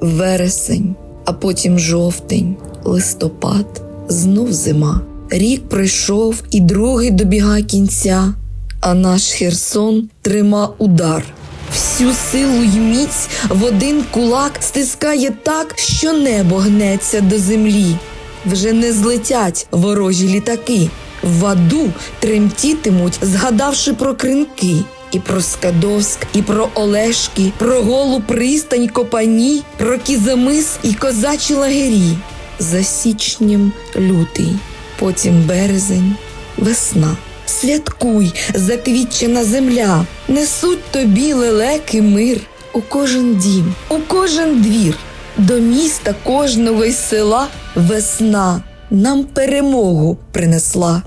вересень, а потім жовтень, листопад, знов зима. Рік пройшов і другий добіга кінця, а наш Херсон трима удар. Всю силу й міць в один кулак стискає так, що небо гнеться до землі. Вже не злетять ворожі літаки. В аду тремтітимуть, згадавши про кринки. І про Скадовськ, і про Олешки, про голу пристань Копані, про Кізамис і козачі лагері. За січнем лютий, потім березень, весна. Святкуй, заквітчена земля, несуть тобі лелеки мир у кожен дім, у кожен двір, до міста кожного й села весна нам перемогу принесла.